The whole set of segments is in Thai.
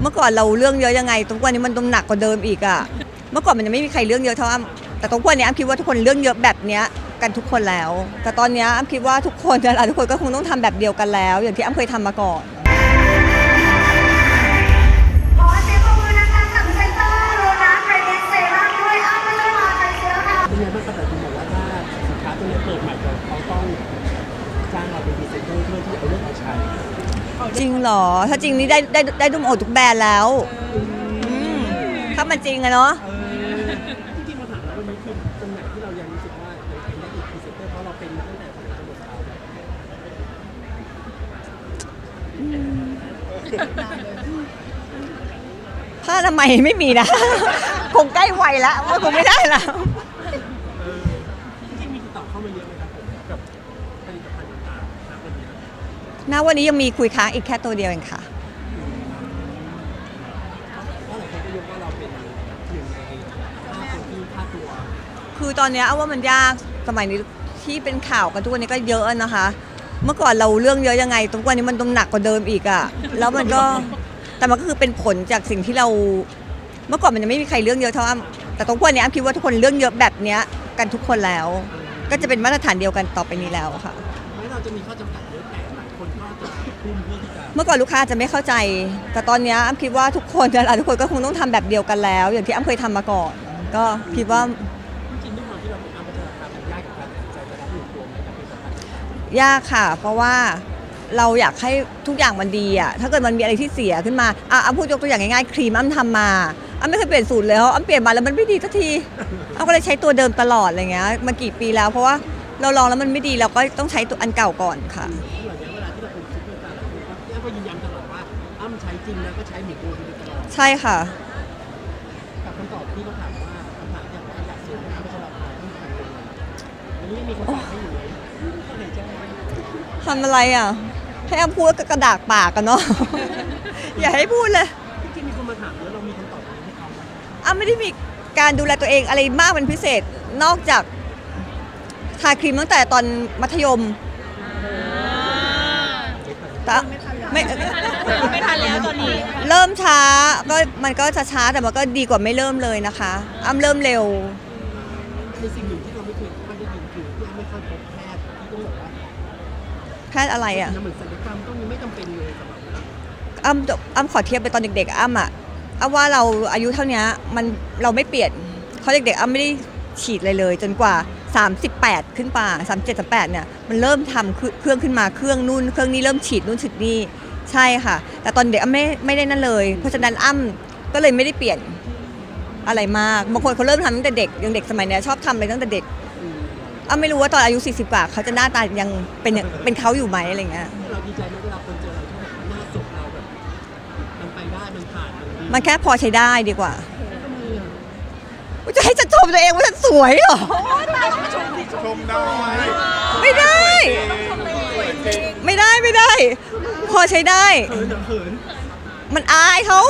เมื่อก่อนเราเรื่องเยอะยังไงทุกวันนี้มันต้องหนักกว่าเดิมอีกอะเมื่อก่อนมันยังไม่มีใครเรื่องเยอะเท่าอ้ำแต่ทุกวันนี้อ้ำคิดว่าทุกคนเรื่องเยอะแบบเนี้ยกันทุกคนแล้ว แต่ตอนนี้อ้ำคิดว่าทุกคนหละทุกคนก็คงต้องทำแบบเดียวกันแล้ว อย่างที่อ้ำเคยทำมาก่อน เหรอ ถ้าจริงนี่ได้ได้ได้ดุมโอทุกแบรนด์แล้วอืมถ้ามันจริงอะเนาะ จริงๆมาถามแล้ววันนี้คือตรงไหนที่เรายังรู้สึกว่ายังเป็นได้อีกพรีเซนเตอร์เพราะเราเป็นมาตั้งแต่สมัยตำรวจขาวผ้าทำไมยไม่มีนะ คงใกล้วัยแล้วว่าคงไม่ได้แล้ว ณวันนี้ยังมีคุยค้างอีกแค่ตัวเดียวเองค่ะเพราะหลายคนก็ยกว่าเราเป็นหนึ่งในห้าคนที่ค่าตัวคือตอนเนี้ยเอาว่ามันยากสมัยนี้ที่เป็นข่าวกันทุกวันนี้ก็เยอะนะคะ เมื่อก่อนเราเรื่องเยอะยังไงทุกวันนี้มันต้องหนักกว่าเดิมอีกอะแล้วมันก็แต่มันก็คือเป็นผลจากสิ่งที่เรา เมื่อก่อนมันยังไม่มีใครเรื่องเยอะเท่าอ้ำแต่ทุกวันนี้อ้ำคิดว่าทุกคนเรื่องเยอะแบบเนี้ยกันทุกคนแล้ว ก็จะเป็นมาตรฐานเดียวกันต่อไปนี้แล้วค่ะ ไม่เราจะมีข้อจำกัด คนก็จะทุ่มเพื่อที่จะเมื่อก่อนลูกค้าจะไม่เข้าใจ แต่ตอนเนี้ยอ้ำคิดว่าทุกคนนั่นแหละทุกคนก็คงต้องทำแบบเดียวกันแล้ว อย่างที่อ้ำเคยทำมาก่อน ก็คิดว่า จริงๆด้วยความที่เราเป็นอาร์ตราคามันยากกับการตัดสินใจจะรับหนึ่งตัวไหมกับผลิตภัณฑ์ยากค่ะ เพราะว่าเราอยากให้ทุกอย่างมันดีอะถ้าเกิดมันมีอะไรที่เสียขึ้นมาอะอ้ำพูดยกตัวอย่างง่ายๆครีมอ้ำทำมาอ้ำไม่เคยเปลี่ยนสูตรเลยเพราะอ้ำเปลี่ยนมาแล้วมันไม่ดีสักทีอ้ำก็เลยใช้ตัวเดิมตลอดอะไรเงี้ยมากี่ปีแล้ว เพราะว่าเราลองแล้วมันไม่ดีเราก็ต้องใช้ตัวอันเก่าก่อนค่ะ ที่ระยะเวลาที่เราเป็ ก็อ้ำก็ยืนยันตลอดว่าอ้ำใช้จริงแล้วก็ใช้เหมือนตัวคุณตลอดใช่ค่ะ กับคำตอบที่เขาถามว่าคำถามอย่างว่าอยากซื้ออ้ำพัชราภาที่ทำยังไงอันนี้ยังมีคำตอบให้อยู่เลยก็เลยแจ้งว่าทำอะไรอะ ให้อ้ำพูดก็กระดากปากกันเนาะ อย่าให้พูดเลยจริงๆมีคนมาถามแล้วเรามีคำตอบอะไรให้เขาไหมอ้ำไม่ได้มีการดูแลตัวเองอะไรมากเป็นพิเศษนอกจากทาครีมตั้งแต่ตอนมัธยมแต่ ไม่ไม่ทันแล้วตอนนี้ เริ่มช้าก็มันก็จะช้าแต่มันก็ดีกว่าไม่เริ่มเลยนะคะ อ้ำเริ่มเร็วในสิ่งหนึ่งที่เราไม่เคยค่อยได้ยินคือที่อ้ำไม่ค่อยพบแพทย์ที่ต้องบอกว่าแพทย์อะไรอะ เหมือนศัลยกรรมต้องไม่จำเป็นเลยสำหรับเราอ้ำอ้ำขอเทียบไปตอนเด็กๆอ้ำอะอ้ำว่าเราอายุเท่านี้มันเราไม่เปลี่ยนเพราะเด็กๆอ้ำไม่ได้ฉีดเลยเลย จนกว่า 38 ขึ้นป่า37 38เนี่ยมันเริ่มทำเครื่องขึ้นมาเครื่องนู่นเครื่องนี้เริ่มฉีดนู่นฉีดนี่ ใช่ค่ะ แต่ตอนเด็กอ้ำไม่ไม่ได้นั่นเลย เพราะฉะนั้นอ้ำก็เลยไม่ได้เปลี่ยนอะไรมากบางคนเขาเริ่มทำตั้งแต่เด็กยังเด็กสมัยเนี้ยชอบทำอะไรตั้งแต่เด็กอ้ำไม่รู้ว่าตอนอายุ 40 กว่าเขาจะหน้าตายังเป็นอย่างเป็นเขาอยู่ไหมอะไรเงี้ยเราดีใจไหมเวลาคนเจอเราที่แบบหน้าศพเราแบบมันไปได้มันผ่านมันดีมันแค่พอใช้ได้ดีกว่าทำไมอะอุ๊ยจะให้ฉันชมตัวเองว่าฉันสวยเหรอ ชมได้ ไม่ได้ ไม่ได้ไม่ได้ พอใช้ได้ เขินเหรอเขินมันอายเขา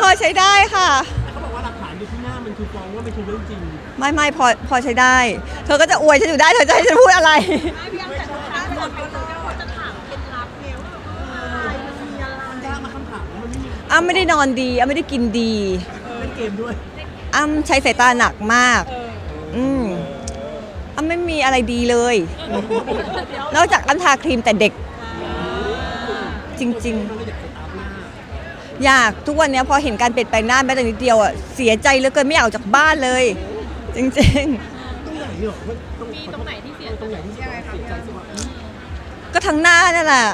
พอใช้ได้ค่ะ แต่เขาบอกว่าหลักฐานอยู่ที่หน้ามันคือฟ้องว่ามันคือเรื่องจริง ไม่ไม่พอพอใช้ได้ เธอก็จะอวยฉันอยู่ได้เธอจะให้ฉันพูดอะไรมันยากมาคำถามแล้วมันไม่มีอ้ำไม่ได้นอนดีอ้ำไม่ได้กินดี เล่นเกมด้วย อ้ำใช้สายตาหนักมาก อืมอ้ำไม่มีอะไรดีเลย นอกจากอ้ำทาครีมแต่เด็ก จริงๆมันเลยอยากสตาร์ทหน้าอยากทุกวันเนี้ยพอเห็นการเปลี่ยนแปลงหน้าแม้แต่นิดเดียวอะเสียใจเหลือเกินไม่อยากออกจากบ้านเลย จริงตรงไหนเหรอมีตรงไหนที่เสียตรงไหนที่เสียเสียใจสิว่าอืมๆก็ทั้งหน้านั่นแหละ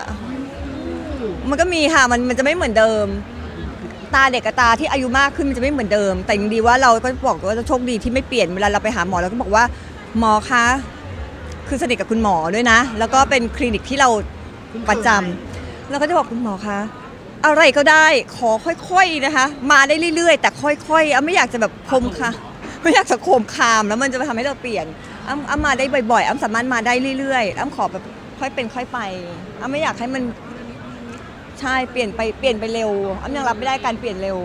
มันก็มีค่ะมันมันจะไม่เหมือนเดิม ตาเด็กกับตาที่อายุมากขึ้นมันจะไม่เหมือนเดิม แต่ยังดีว่าเราก็บอกว่าจะโชคดีที่ไม่เปลี่ยนเวลาเราไปหาหมอเราก็บอกว่าหมอคะคือสนิทกับคุณหมอด้วยนะ แล้วก็เป็นคลินิกที่เราประจำ เราก็จะบอกคุณหมอคะอะไรก็ได้ขอค่อยๆนะคะ มาได้เรื่อยๆ แต่ค่อยๆอ้ำไม่อยากจะแบบคมค่ะ ไม่อยากจะโคมคามแล้วมันจะไปทำให้เราเปลี่ยนอ้ำอ้ำมาได้บ่อยๆอ้ำสามารถมาได้เรื่อยๆอ้ำขอแบบค่อยเป็นค่อยไปอ้ำไม่อยากให้มันใช่เปลี่ยนไปเปลี่ยนไปเร็วอ้ำยังรับไม่ได้การเปลี่ยนเร็ว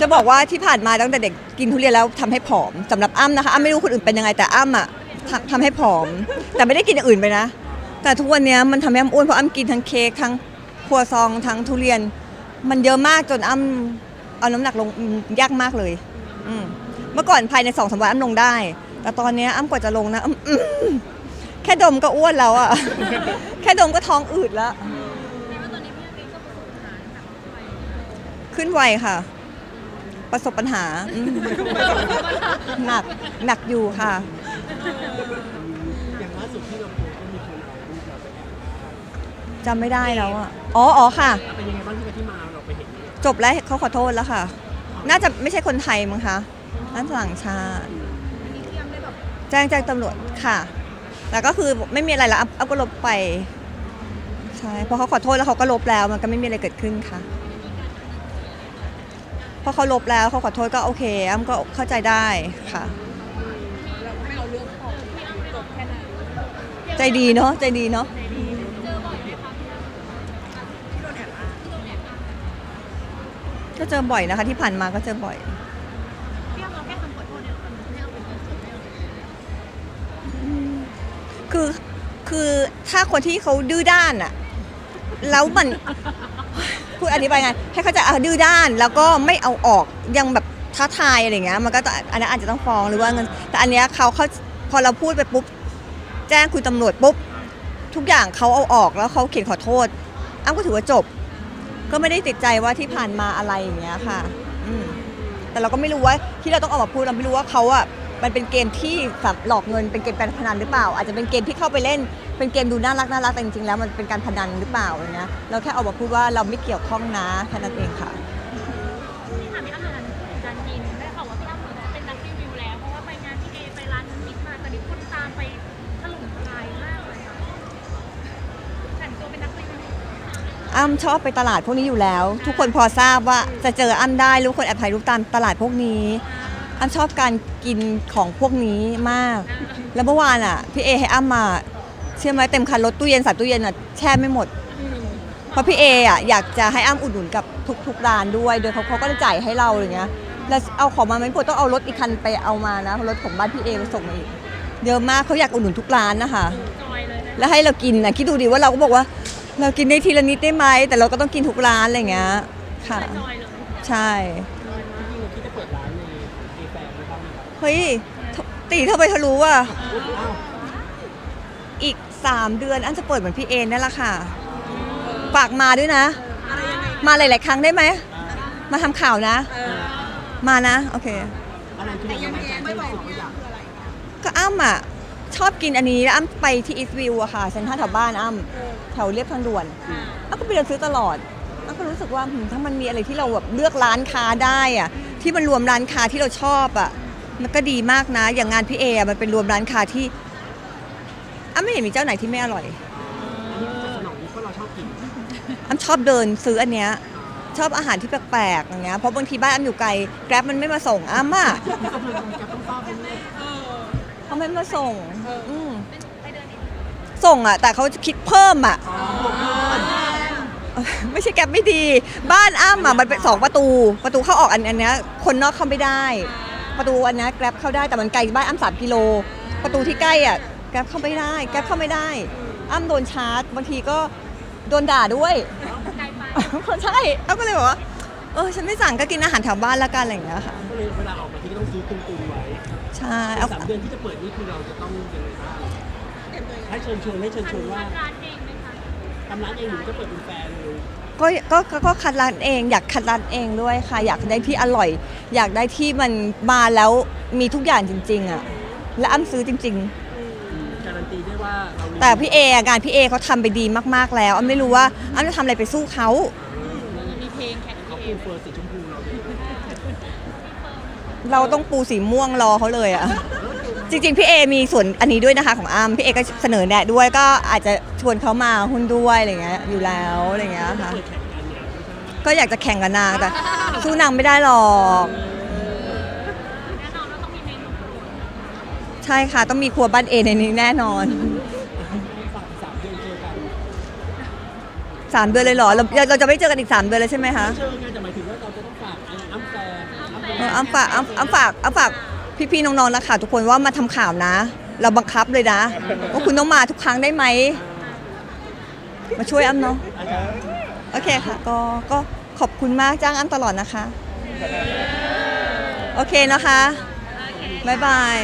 จะบอกว่าที่ผ่านมาตั้งแต่เด็กกินทุเรียนแล้วทำให้ผอมสำหรับอ้ำนะคะอ้ำไม่รู้คนอื่นเป็นยังไงแต่อ้ำอะทำทำให้ผอม แต่ไม่ได้กินอย่างอื่นไปนะ แต่ทุกวันเนี้ยมันทำให้อ้ำอ้วนเพราะอ้ำกินทั้งเค้กทั้งครัวซองทั้งทุเรียน มันเยอะมากจนอ้ำเอาน้ำหนักลงยากมากเลย อืมเมื่อก่อนภายในสองสามวันอ้ำลงได้ แต่ตอนเนี้ยอ้ำกว่าจะลงนะอ้ำอื้อแค่ดมก็อ้วนแล้วอะ แค่ดมก็ท้องอืดแล้ว ขึ้นไวค่ะ ประสบปัญหาอืมหนักหนักอยู่ค่ะ อย่างล่าสุดที่เราโพสต์ก็มีคนเอารูปเราไปแอบจำไม่ได้แล้วอะ อ๋ออ๋อค่ะ อ้างเป็นยังไงบ้างที่ไปที่มาเราไปเห็นเนี่ยจบแล้วเขาขอโทษแล้วค่ะ น่าจะไม่ใช่คนไทยมั้งคะน่าจะต่างชาติแจ้งแจ้งตำรวจค่ะ แต่ก็คือไม่มีอะไรแล้วอัพอัพก็ลบไป ใช่ เพราะเขาขอโทษแล้วเขาก็ลบแล้ว มันก็ไม่มีอะไรเกิดขึ้นค่ะ พอเขาลบแล้วเขาขอโทษก็โอเคอ้ำก็เข้าใจได้ค่ะใจดีเนาะใจดีเนาะก็เจอบ่อยนะคะ ที่ผ่านมาก็เจอบ่อยคือคือถ้าคนที่เขาดื้อด้านอะแล้วมัน พูดอธิบายไง ให้เขาใจะดื้อด้านแล้วก็ไม่เอาออกยังแบบท้าทายอะไรอย่างเงี้ยมันก็อันนั้นอาจจะต้องฟ้องหรือว่าเงินแต่อันเนี้ยเขาเขาพอเราพูดไปปุ๊บแจ้งคุณตำรวจปุ๊บทุกอย่างเขาเอาออกแล้วเขาเขียนขอโทษอ้ำก็ถือว่าจบ ก็ไม่ได้ติดใจว่าที่ผ่านมาอะไรอย่างเงี้ยค่ะอืมแต่เราก็ไม่รู้ว่าที่เราต้องออกมาพูดเราไม่รู้ว่าเขาอะมันเป็นเกมที่แบบหลอกเงินเป็นเกมการพนันหรือเปล่า อาจจะเป็นเกมที่เข้าไปเล่น เป็นเกมดูน่ารักน่ารักแต่จริงๆแล้วมันเป็นการพนันหรือเปล่าอะไรเงี้ยเราแค่ออกมาพูดว่าเราไม่เกี่ยวข้องนะแค่นั้นเองค่ะ ที่ถามพี่อ้ำเลยการกินได้ข่าวว่าพี่อ้ำเหมือนเป็นนักรีวิวแล้ว เพราะว่าไปงานพี่เอไปร้านมิกมาตอนนี้คนตามไปถล่มทลายมากเลยค่ะแต่งตัวเป็นนักรีวิวอ้ำชอบไปตลาดพวกนี้อยู่แล้ว ทุกคนพอทราบว่าจะเจออ้ำได้รู้คนแอบถ่ายรูปตามตลาดพวกนี้อ้ำชอบการกินของพวกนี้มาก แล้วเมื่อวานอะพี่เอให้อ้ำมา เชื่อไหมเต็มคันรถตู้เย็นใส่ตู้เย็นอะแช่ไม่หมด เพราะพี่เออะอยากจะให้อ้ำอุดหนุนกับทุกๆร้านด้วย โดยเขาเขาก็จะจ่ายให้เราอย่างเงี้ย แล้วเอาของมาไม่หมดต้องเอารถอีกคันไปเอามานะเพราะรถของบ้านพี่เอมาส่งมาอีกเยอะมากเขาอยากอุดหนุนทุกร้านนะคะ จอยเลยนะแล้วให้เรากินนะคิดดูดิว่าเราก็บอกว่า เรากินได้ทีละนิดได้ไหมแต่เราก็ต้องกินทุกร้านอะไรอย่างเงี้ยค่ะ จอยเลยใช่จริงๆเราคิดจะเปิดร้านในเอแฟร์ไหมบ้างไหมครับเฮ้ยตีเท่าไปทะลุว่าอ้าวอีก 3 เดือนอันจะเปิดเหมือนพี่เอนั่นแหละค่ะฝากมาด้วยนะ มาหลาย ๆ ครั้งได้ไหม มาทำข่าวนะ มานะ โอเค อะไรที่มันยังไงไม่รู้สึกว่าอยากก็อ้ำอะ ชอบกินอันนี้แล้วอ้ำไปที่อีสต์วิวอะค่ะเซ็นทรัลแถวบ้านอ้ำแถวเรียบทางด่วนอ้ำก็ไปเดินซื้อตลอดอ้ำก็รู้สึกว่าหืมถ้ามันมีอะไรที่เราแบบเลือกร้านค้าได้อะที่มันรวมร้านค้าที่เราชอบอะ มันก็ดีมากนะ อย่างงานพี่เออะมันเป็นรวมร้านค้าที่ อ้ำไม่เห็นมีเจ้าไหนที่ไม่อร่อยอันนี้จะสนองนี้เพราะเราชอบกินอ้ำชอบเดินซื้ออันเนี้ยชอบอาหารที่แปลกๆอย่างเงี้ยเพราะบางทีบ้านอ้ำอยู่ไกลแกร็บมันไม่มาส่งอ้ำอะมีกำลังจะต้องทราบเป็นเรื่องเขาไม่มาส่งมส่งอะแต่เขาจะคิดเพิ่มอะไม่ใช่แกร็บไม่ดี บ้านอ้ำอะมันเป็นสองประตู ประตูเข้าออกอันอันเนี้ยคนนอกเข้าไม่ได้ ประตูอันเนี้ยแกร็บเข้าได้แต่มันไกลบ้านอ้ำสามกิโล ประตูที่ใกล้อะ แกร็บเข้าไม่ได้ แกร็บเข้าไม่ได้ อ้ำโดนชาร์จ บางทีก็โดนด่าด้วยไกลไปใช่อ้ำก็เลยบอกว่า เออ ฉันไม่สั่งก็กินอาหารแถวบ้านแล้วกันอะไรอย่างเงี้ยค่ะ ก็เลยเวลาออกมาที่ก็ต้องซื้อตุนๆไว้ ใช่ในเอาสามเดือนที่จะเปิดนี่คือเราจะต้องยังไงบ้างให้เชิญชวนให้เชิญชวนว่าร้านเองไหมคะทำร้านเองหรือจะเปิดเป็นแฟนเลยก็ก็ก็ก็คัดร้านเองอยากคัดร้านเองด้วยค่ะ อยากได้ที่อร่อย อยากได้ที่มันมาแล้วมีทุกอย่างจริง ๆอะและอ้ำซื้อจริง ๆ การันตีได้ว่าเรา แต่พี่เออะงานพี่เอเขาทำไปดีมากๆแล้วอ้ำไม่รู้ว่าอ้ำจะทำอะไรไปสู้เขามีเพลงแข่งเขาพี่เอปูเฟอร์สีชมพูเราเลยเราต้องปูสีม่วงรอเขาเลยอะ จริงๆพี่เอมีส่วนอันนี้ด้วยนะคะของอ้ำพี่เอก็เสนอแนะด้วยก็อาจจะชวนเขามาหุ้นด้วยอะไรเงี้ยอยู่แล้วอะไรเงี้ยค่ะเปิดแข่งกันเนี่ยก็อยากจะแข่งกับนางแต่สู้นางไม่ได้หรอก แน่นอนว่าต้องมีเมนูโปรด ใช่ค่ะ ต้องมีครัวบ้านเอในนี้แน่นอน สามเดือนเลยเหรอเราเราจะไม่เจอกันอีกสามเดือนเลยใช่ไหมคะเชิงไงแต่หมายถึงว่าเราจะต้องฝากอ้ำแฟนอ้ำออฝากอ้ำฝากอ้ำฝากพี่ๆน้องๆนะคะทุกคนว่ามาทำข่าวนะ เราบังคับเลยนะว่าคุณต้องมาทุกครั้งได้ไหมมาช่วยอ้ำเนาะโอเคค่ะ ก็ก็ขอบคุณมากจ้างอ้ำตลอดนะคะ โอเคนะคะบ๊ายบาย